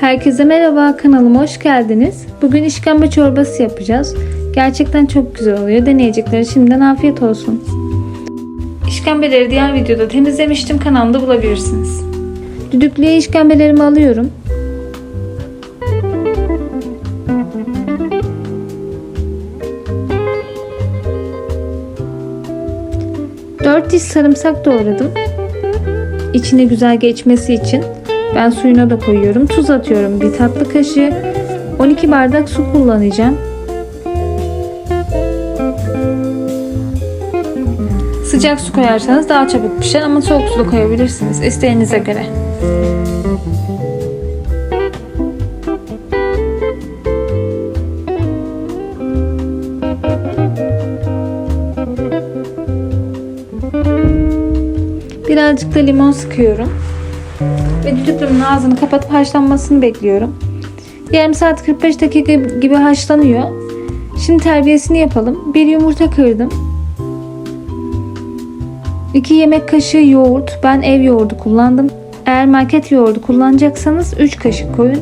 Herkese merhaba kanalıma hoş geldiniz. Bugün işkembe çorbası yapacağız. Gerçekten çok güzel oluyor. Deneyecekler şimdiden afiyet olsun. İşkembeleri diğer videoda temizlemiştim. Kanalımda bulabilirsiniz. Düdüklüye işkembelerimi alıyorum. Dört diş sarımsak doğradım. İçine güzel geçmesi için ben suyuna da koyuyorum. Tuz atıyorum bir tatlı kaşığı. 12 bardak su kullanacağım. Sıcak su koyarsanız daha çabuk pişer ama soğuk su da koyabilirsiniz isteğinize göre. Birazcık da limon sıkıyorum. Ve düdüklümün ağzını kapatıp haşlanmasını bekliyorum. Yarım saat 45 dakika gibi haşlanıyor. Şimdi terbiyesini yapalım. Bir yumurta kırdım. 2 yemek kaşığı yoğurt. Ben ev yoğurdu kullandım. Eğer market yoğurdu kullanacaksanız 3 kaşık koyun.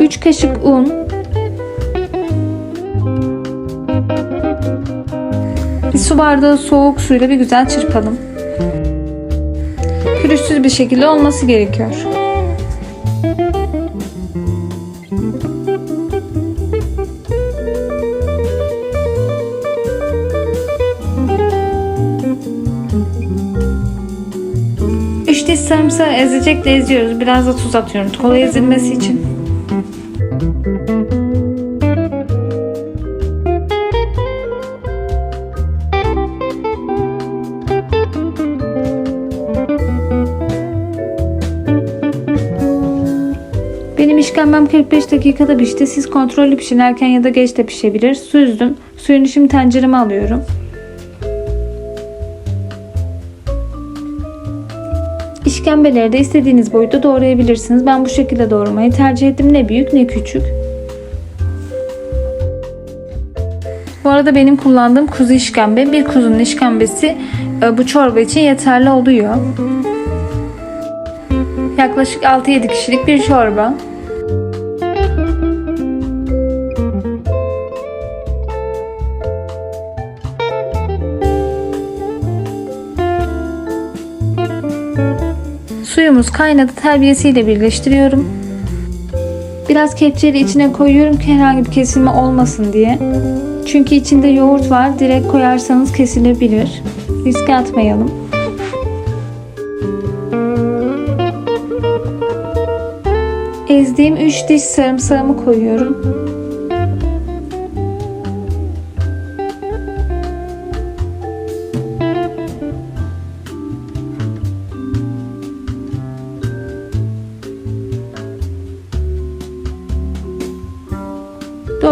3 kaşık un. Bir su bardağı soğuk suyla bir güzel çırpalım pürüzsüz bir şekilde olması gerekiyor. Üç diş sarımsağı ezecekle eziyoruz. Biraz da tuz atıyorum kolay ezilmesi için. Benim işkembem 45 dakikada pişti. Siz kontrollü pişin. Erken ya da geç de pişebilir. Süzdüm. Suyunu şimdi tencereme alıyorum. İşkembeleri de istediğiniz boyutta doğrayabilirsiniz. Ben bu şekilde doğramayı tercih ettim. Ne büyük ne küçük. Bu arada benim kullandığım kuzu işkembe. Bir kuzunun işkembesi e, bu çorba için yeterli oluyor. Yaklaşık 6-7 kişilik bir çorba. Suyumuz kaynadı terbiyesiyle birleştiriyorum. Biraz kepçeyi içine koyuyorum ki herhangi bir kesilme olmasın diye. Çünkü içinde yoğurt var. Direkt koyarsanız kesilebilir. Riske atmayalım. Ezdiğim 3 diş sarımsağımı koyuyorum.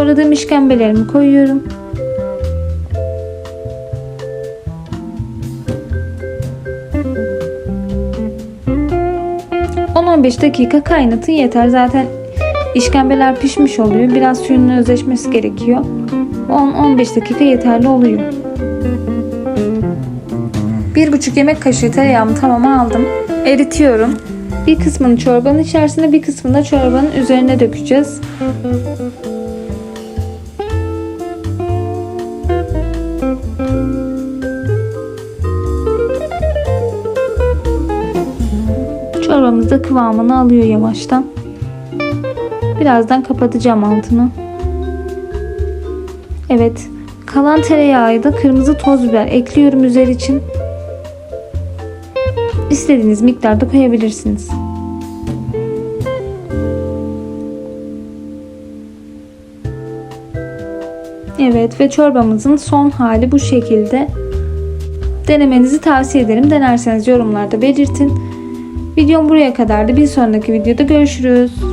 Doğradığım işkembelerimi koyuyorum. ...10-15 dakika kaynatın yeter. Zaten işkembeler pişmiş oluyor. Biraz suyunun özleşmesi gerekiyor. 10-15 dakika yeterli oluyor. 1,5 yemek kaşığı tereyağımı tamama aldım. Eritiyorum. Bir kısmını çorbanın içerisine bir kısmını da çorbanın üzerine dökeceğiz. Çorbamız da kıvamını alıyor yavaştan. Birazdan kapatacağım altını. Evet. Kalan tereyağı da kırmızı toz biber ekliyorum üzeri için. İstediğiniz miktarda koyabilirsiniz. Evet ve çorbamızın son hali bu şekilde. Denemenizi tavsiye ederim. Denerseniz yorumlarda belirtin. Videom buraya kadardı. Bir sonraki videoda görüşürüz.